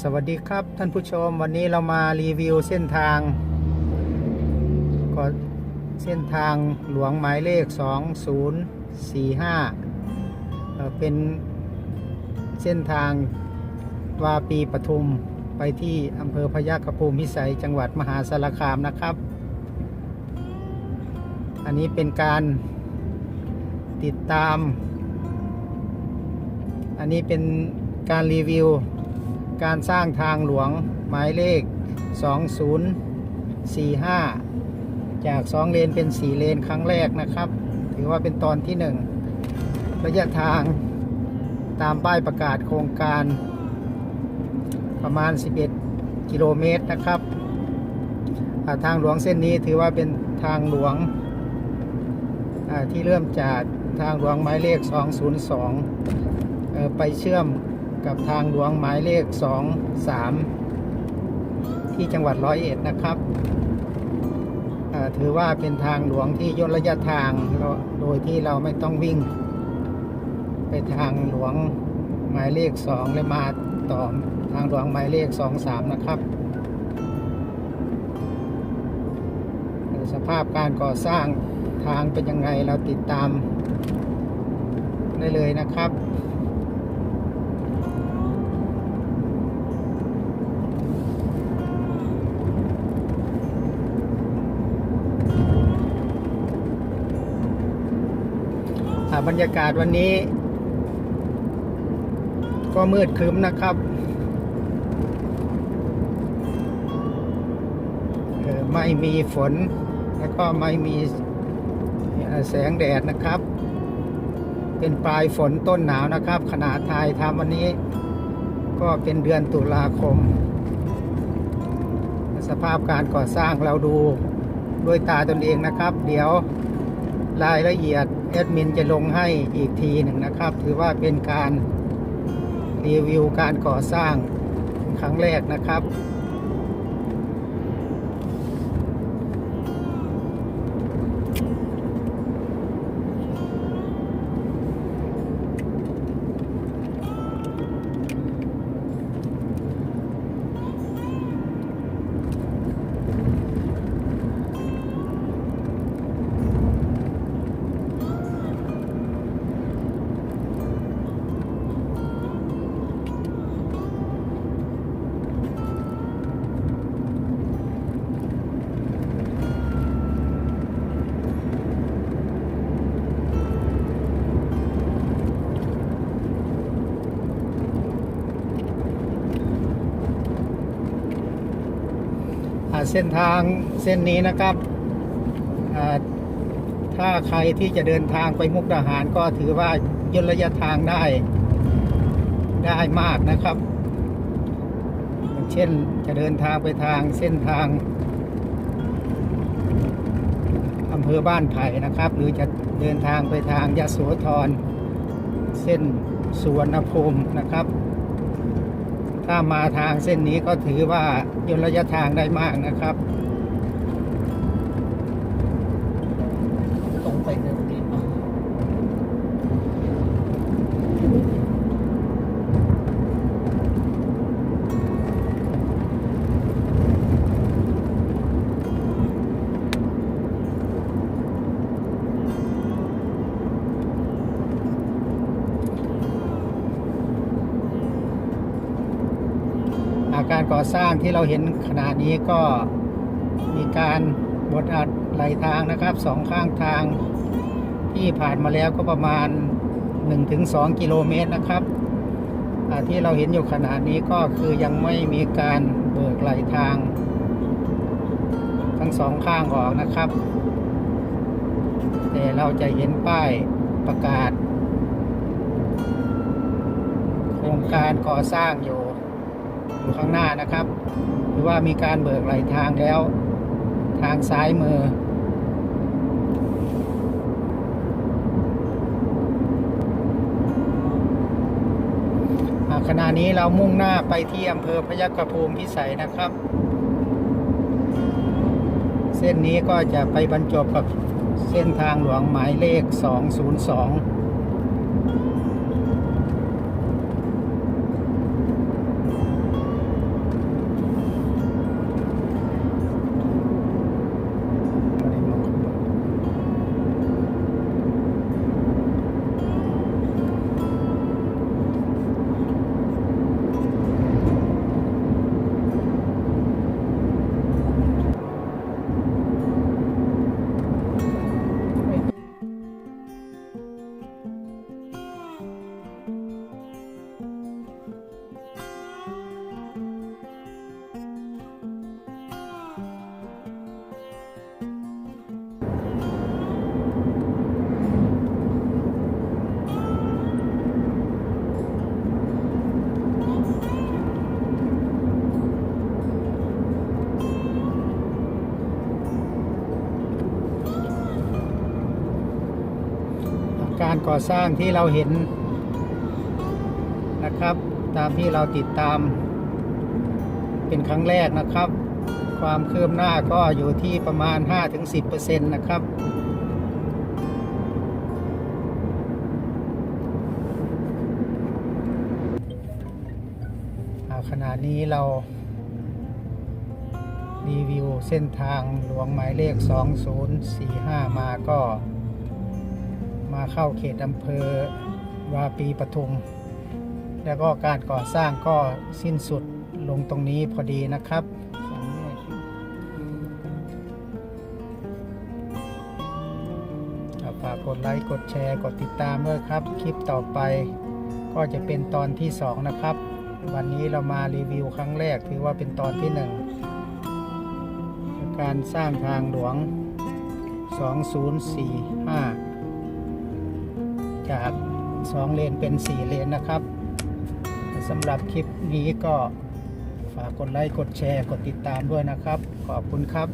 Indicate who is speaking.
Speaker 1: สวัสดีครับท่านผู้ชมวันนี้เรามารีวิวเส้นทางก็เส้นทางหลวงหมายเลข 2045เอ่อเป็นเส้นทางวาปีปทุมไปที่อำเภอพยัคฆภูมิพิสัยจังหวัดมหาสารคามนะครับ อันนี้เป็นการติดตาม อันนี้เป็นการรีวิว การสร้างทางหลวงหมายเลข 2045 จาก 2 เลนเป็น 4 เลนครั้งแรกนะครับ ถือว่าเป็นตอนที่ 1 ระยะทางตามป้ายประกาศโครงการ ประมาณ 11 กิโลเมตรนะครับาทางหลวงเส้นนี้ถือว่าเป็นทางหลวงที่เริ่มจากทางหลวงหมายเลข 202 ไปเชื่อม กับทางหลวงหมายเลข 23 ที่จังหวัดร้อยเอ็ดนะครับอ่าถือว่าเป็นทางหลวงที่ย่นระยะทางโดยที่เราไม่ต้องวิ่ง ไปทางหลวงหมายเลข 2 และมาต่อทางหลวงหมายเลข 23 นะครับสภาพการก่อสร้างทางเป็นยังไงเราติดตามได้เลยนะครับ บรรยากาศวันนี้ ก็มืดครึ้มนะครับไม่มีฝน แล้วก็ไม่มีแสงแดดนะครับ เป็นปลายฝนต้นหนาวนะครับ ขนาดไทยทำวันนี้ ก็เป็นเดือนตุลาคม สภาพการก่อสร้างเราดูด้วยตาตนเองนะครับ เดี๋ยวรายละเอียด แอดมินจะลงให้อีกทีหนึ่งนะครับ ถือว่าเป็นการรีวิวการก่อสร้างครั้งแรกนะครับ เส้นทางเส้นนี้นะครับถ้าใครที่จะเดินทางไปมุกดาหารก็ถือว่าย่นระยะทางได้ได้มากนะครับ เช่นจะเดินทางไปทางเส้นทางอำเภอบ้านไผ่นะครับ หรือจะเดินทางไปทางยะโสธรเส้นสุวรรณภูมินะครับ ถ้ามาทางเส้นนี้ก็ถือว่าย่นระยะทางได้มากนะครับ
Speaker 2: ก่
Speaker 1: อสร้างที่เราเห็นขณะนี้ก็มีการบดอัดไหลทางนะครับสองข้างทางที่ผ่านมาแล้วก็ประมาณ 1-2 กิโลเมตรนะครับที่เราเห็นอยู่ขณะนี้ก็คือยังไม่มีการเบิกไหลทาง ทั้งสองข้างออกนะครับ แต่เราจะเห็นป้ายประกาศ โครงการก่อสร้างอยู่ อยู่ข้างหน้านะครับ หรือว่ามีการเบิกไหลทางแล้ว ทางซ้ายมือ ขณะนี้เรามุ่งหน้าไปที่อำเภอพยัคฆภูมิพิสัยนะครับ เส้นนี้ก็จะไปบรรจบกับเส้นทางหลวงหมายเลข 202 ก่อสร้างที่เราเห็นนะครับ ตามที่เราติดตาม เป็นครั้งแรกนะครับ ความคืบหน้าก็อยู่ที่ประมาณ 5-10%นะครับเอาขณะนี้เรารีวิวเส้นทางหลวงหมายเลข 2045 มาก็ มาเข้าเขตอำเภอวาปีปทุม แล้วก็การก่อสร้างก็สิ้นสุดลงตรงนี้พอดีนะครับฝากกดไลค์ กดแชร์ กดติดตามด้วยครับ คลิปต่อไปก็จะเป็นตอนที่ 2 นะครับ วันนี้เรามารีวิวครั้งแรกถือว่าเป็นตอนที่ 1 การสร้างทางหลวง 2045 จาก 2 เลนเป็น 4 เลนนะครับสำหรับคลิปนี้ก็ฝากกดไลค์ กดแชร์ กดติดตามด้วยนะครับ ขอบคุณครับ